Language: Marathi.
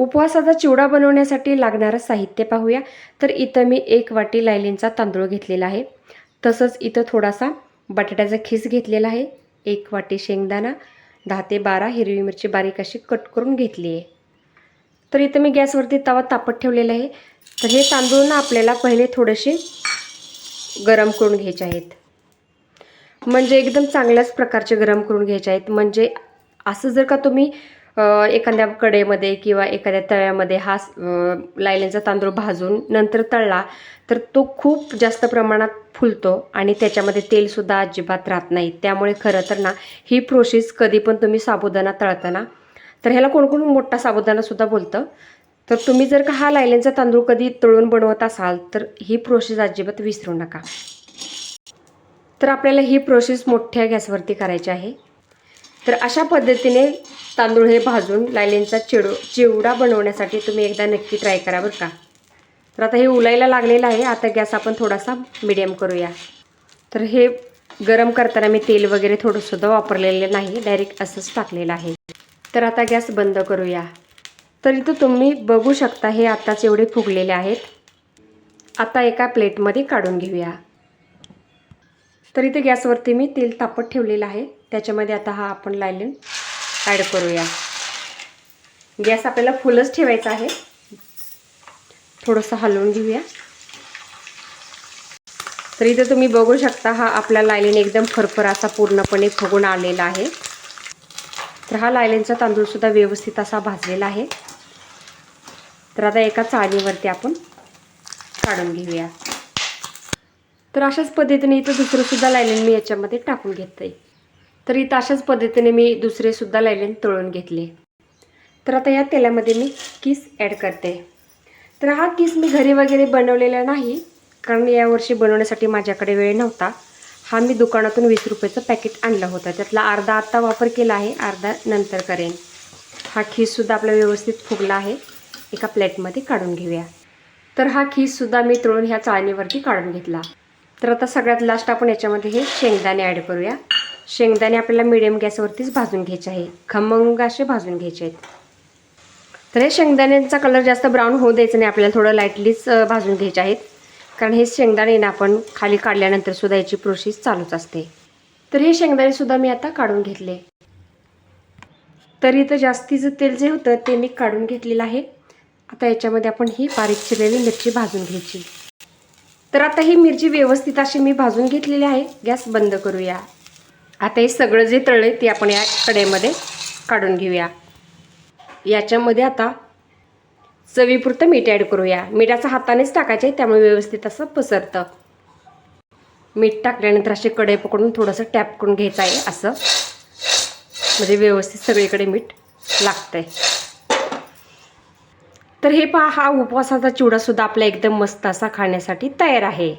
उपवासाचा चिवडा बनवण्यासाठी लागणारं साहित्य पाहूया. तर इथं मी एक वाटी लायलींचा तांदूळ घेतलेला आहे. तसंच इथं थोडासा बटाट्याचा खीस घेतलेला आहे. एक वाटी शेंगदाणा दहा ते बारा हिरवी मिरची बारीक अशी कट करून घेतली आहे. तर इथं मी गॅसवरती तवा तापत ठेवलेला आहे. तर हे तांदूळ ना आपल्याला पहिले थोडेसे गरम करून घ्यायचे आहेत. म्हणजे एकदम चांगल्याच प्रकारचे गरम करून घ्यायचे आहेत. म्हणजे असं जर का तुम्ही एखाद्या कडेमध्ये किंवा एखाद्या तव्यामध्ये हा अ, लायलेंचा तांदूळ भाजून नंतर तळला तर तो खूप जास्त प्रमाणात फुलतो आणि त्याच्यामध्ये तेलसुद्धा अजिबात राहत नाही. त्यामुळे खरं तर ना ही प्रोसेस कधी पण तुम्ही साबुदाणा तळताना तर ह्याला कोण कोण मोठा साबुदाणासुद्धा बोलतं? तर तुम्ही जर का हा लायलेंचा तांदूळ कधी तळून बनवत असाल तर ही प्रोसेस अजिबात विसरू नका. तर आपल्याला ही प्रोसेस मोठ्या गॅसवरती करायची आहे. तर अशा पद्धतीने तांदूळ हे भाजून लायलेंचा चिडू चिवडा बनवण्यासाठी तुम्ही एकदा नक्की ट्राय करा बरं का. तर आता हे उलायला लागलेलं आहे. आता गॅस आपण थोडासा मिडियम करूया. तर हे गरम करताना मी तेल वगैरे थोडंसुद्धा वापरलेलं नाही. डायरेक्ट असंच टाकलेलं आहे. तर आता गॅस बंद करूया. तर इथं तुम्ही बघू शकता हे आत्ताच एवढे फुगलेले आहेत. आता एका प्लेटमध्ये काढून घेऊया. तर इथे गॅसवरती मी तेल तापत ठेवलेलं आहे. त्याच्यामध्ये आता हा आपण लायलेन ॲड करूया. गॅस आपल्याला फुलच ठेवायचा आहे. थोडंसं हलवून घेऊया. तर इथे तुम्ही बघू शकता हा आपला लायलेन एकदम फरफर असा पूर्णपणे फुगून आलेला आहे. तर हा लायलेनचा तांदूळसुद्धा व्यवस्थित असा भाजलेला आहे. तर आता एका चाळणीवरती आपण काढून घेऊया. तर अशाच पद्धतीने इथं दुसरंसुद्धा लायलेन मी याच्यामध्ये टाकून घेते तर इथं अशाच पद्धतीने मी दुसरेसुद्धा लायलेन तळून घेतले. तर आता या तेलामध्ये मी किस ॲड करते. तर हा किस मी घरी वगैरे बनवलेला नाही कारण यावर्षी बनवण्यासाठी माझ्याकडे वेळ नव्हता. हा मी दुकानातून वीस रुपयाचं पॅकेट आणलं होतं. त्यातला अर्धा आत्ता वापर केला आहे अर्धा नंतर करेन. हा खीससुद्धा आपला व्यवस्थित फुगला आहे. एका प्लेटमध्ये काढून घेऊया. तर हा खीससुद्धा मी तळून ह्या चाळणीवरती काढून घेतला. तर आता सगळ्यात लास्ट आपण याच्यामध्ये हे शेंगदाणे ॲड करूया. शेंगदाणे आपल्याला मिडियम गॅसवरतीच भाजून घ्यायचे आहे. खमंग असे भाजून घ्यायचे आहेत. तर हे शेंगदाण्यांचा कलर जास्त ब्राऊन होऊ द्यायचं नाही. आपल्याला थोडं लाईटलीच भाजून घ्यायचे आहेत. कारण हे शेंगदाणे ना आपण खाली काढल्यानंतर सुद्धा याची प्रोसेस चालूच असते. तर हे शेंगदाणे सुद्धा मी आता काढून घेतले. तर इथं जास्तीचं तेल जे होतं ते मी काढून घेतलेलं आहे. आता याच्यामध्ये आपण ही बारीक चिरलेली मिरची भाजून घ्यायची. तर आता ही मिरची व्यवस्थित अशी मी भाजून घेतलेली आहे. गॅस बंद करूया. आता हे सगळं जे तळले ते आपण या कढईमध्ये काढून घेऊया. याच्यामध्ये आता चवीपुरतं मीठ ॲड करूया. मिठाचं हातानेच टाकायचं आहे त्यामुळे व्यवस्थित असं पसरतं. मीठ टाकल्यानंतर असे कढई पकडून थोडंसं टॅप करून घ्यायचं आहे असं. म्हणजे व्यवस्थित सगळीकडे मीठ लागतंय. तर हे पहा हा उपवासाचा चिवडासुद्धा आपला एकदम मस्त असा खाण्यासाठी तयार आहे.